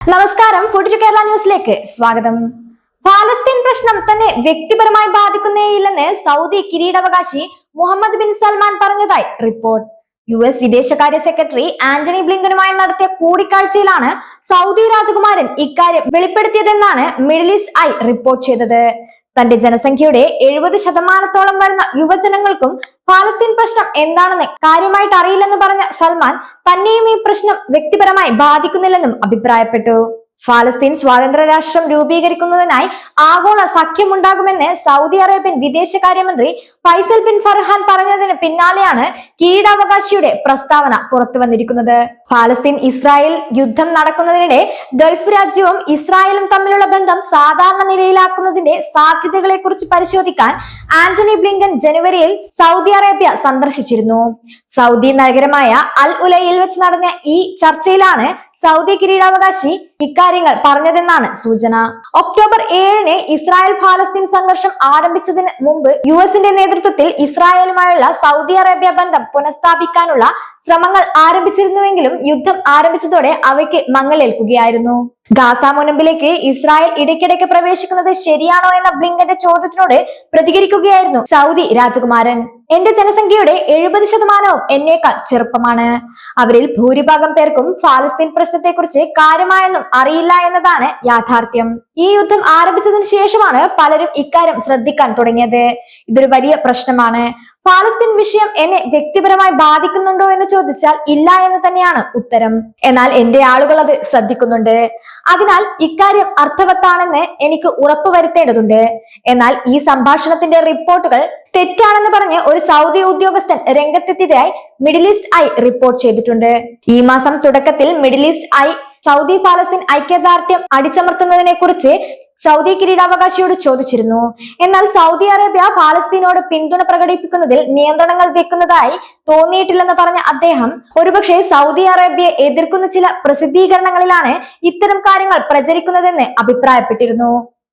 നമസ്കാരം. Food to Kerala ന്യൂസിലേക്ക് സ്വാഗതം. പാലസ്തീൻ പ്രശ്നം തന്നെ വ്യക്തിപരമായി ബാധിക്കുന്നേയില്ലെന്ന് സൗദി കിരീടാവകാശി മുഹമ്മദ് ബിൻ സൽമാൻ പറഞ്ഞതായി റിപ്പോർട്ട്. യു എസ് വിദേശകാര്യ സെക്രട്ടറി ആന്റണി ബ്ലിങ്കനുമായി നടത്തിയ കൂടിക്കാഴ്ചയിലാണ് സൗദി രാജകുമാരൻ ഇക്കാര്യം വെളിപ്പെടുത്തിയതെന്നാണ് മിഡിൽ ഈസ്റ്റ് ഐ റിപ്പോർട്ട് ചെയ്തത്. തന്റെ ജനസംഖ്യയുടെ എഴുപത് ശതമാനത്തോളം വരുന്ന യുവജനങ്ങൾക്കും പാലസ്തീൻ പ്രശ്നം എന്താണെന്ന് കാര്യമായിട്ട് അറിയില്ലെന്ന് പറഞ്ഞ സൽമാൻ തന്നെയും ഈ പ്രശ്നം വ്യക്തിപരമായി ബാധിക്കുന്നില്ലെന്നും അഭിപ്രായപ്പെട്ടു. ഫലസ്തീൻ സ്വാതന്ത്ര്യ രാഷ്ട്രം രൂപീകരിക്കുന്നതിനായി ആഗോള സഖ്യമുണ്ടാകുമെന്ന് സൗദി അറേബ്യൻ വിദേശകാര്യമന്ത്രി ഫൈസൽ ബിൻ ഫർഹാൻ പറഞ്ഞതിന് പിന്നാലെയാണ് കീടാവകാശിയുടെ പ്രസ്താവന പുറത്തു വന്നിരിക്കുന്നത് ഫലസ്തീൻ ഇസ്രായേൽ യുദ്ധം നടക്കുന്നതിനിടെ ഗൾഫ് രാജ്യവും ഇസ്രായേലും തമ്മിലുള്ള ബന്ധം സാധാരണ നിലയിലാക്കുന്നതിന്റെ സാധ്യതകളെ കുറിച്ച് പരിശോധിക്കാൻ ആന്റണി ബ്ലിങ്കൻ ജനുവരിയിൽ സൗദി അറേബ്യ സന്ദർശിച്ചിരുന്നു. സൗദി നഗരമായ അൽ ഉലയിൽ വെച്ച് നടന്ന ഈ ചർച്ചയിലാണ് സൗദി കിരീടാവകാശി ഇക്കാര്യങ്ങൾ പറഞ്ഞതെന്നാണ് സൂചന. ഒക്ടോബർ ഏഴിന് ഇസ്രായേൽ ഫാലസ്തീൻ സംഘർഷം ആരംഭിച്ചതിന് മുമ്പ് യു എസിന്റെ നേതൃത്വത്തിൽ ഇസ്രായേലുമായുള്ള സൗദി അറേബ്യ ബന്ധം പുനഃസ്ഥാപിക്കാനുള്ള ശ്രമങ്ങൾ ആരംഭിച്ചിരുന്നുവെങ്കിലും യുദ്ധം ആരംഭിച്ചതോടെ അവയ്ക്ക് മങ്ങലേൽക്കുകയായിരുന്നു. ഗാസ മുനമ്പിലേക്ക് ഇസ്രായേൽ ഇടയ്ക്കിടയ്ക്ക് പ്രവേശിക്കുന്നത് ശരിയാണോ എന്ന ബ്ലിങ്കന്റെ ചോദ്യത്തിനോട് പ്രതികരിക്കുകയായിരുന്നു സൗദി രാജകുമാരൻ. എന്റെ ജനസംഖ്യയുടെ എഴുപത് ശതമാനവും എന്നേക്കാൾ ചെറുപ്പമാണ്. അവരിൽ ഭൂരിഭാഗം പേർക്കും ഫാലസ്തീൻ പ്രശ്നത്തെക്കുറിച്ച് കാര്യമായൊന്നും അറിയില്ല എന്നതാണ് യാഥാർത്ഥ്യം. ഈ യുദ്ധം ആരംഭിച്ചതിന് ശേഷമാണ് പലരും ഇക്കാര്യം ശ്രദ്ധിക്കാൻ തുടങ്ങിയത്. ഇതൊരു വലിയ പ്രശ്നമാണ്. ഫാലസ്തീൻ വിഷയം എന്നെ വ്യക്തിപരമായി ബാധിക്കുന്നുണ്ടോ എന്ന് ചോദിച്ചാൽ ഇല്ല എന്ന് തന്നെയാണ് ഉത്തരം. എന്നാൽ എന്റെ ആളുകൾ അത് ശ്രദ്ധിക്കുന്നുണ്ട്. അതിനാൽ ഇക്കാര്യം അർത്ഥവത്താണെന്ന് എനിക്ക് ഉറപ്പുവരുത്തേണ്ടതുണ്ട് എന്നാൽ ഈ സംഭാഷണത്തിന്റെ റിപ്പോർട്ടുകൾ തെറ്റാണെന്ന് പറഞ്ഞ് ഒരു സൗദി ഉദ്യോഗസ്ഥൻ രംഗത്തെത്തിയതായി മിഡിൽ ഈസ്റ്റ് ഐ റിപ്പോർട്ട് ചെയ്തിട്ടുണ്ട്. ഈ മാസം തുടക്കത്തിൽ Middle East Eye Saudi Palestine ഐക്യദാർഢ്യം അടിച്ചമർത്തുന്നതിനെ കുറിച്ച് സൗദി കിരീടാവകാശിയോട് ചോദിച്ചിരുന്നു. എന്നാൽ സൗദി അറേബ്യ പാലസ്തീനോട് പിന്തുണ പ്രകടിപ്പിക്കുന്നതിൽ നിയന്ത്രണങ്ങൾ വെക്കുന്നതായി തോന്നിയിട്ടില്ലെന്ന് പറഞ്ഞ അദ്ദേഹം ഒരുപക്ഷെ സൗദി അറേബ്യയെ എതിർക്കുന്ന ചില പ്രസിദ്ധീകരണങ്ങളിലാണ് ഇത്തരം കാര്യങ്ങൾ പ്രചരിക്കുന്നതെന്ന് അഭിപ്രായപ്പെട്ടിരുന്നു.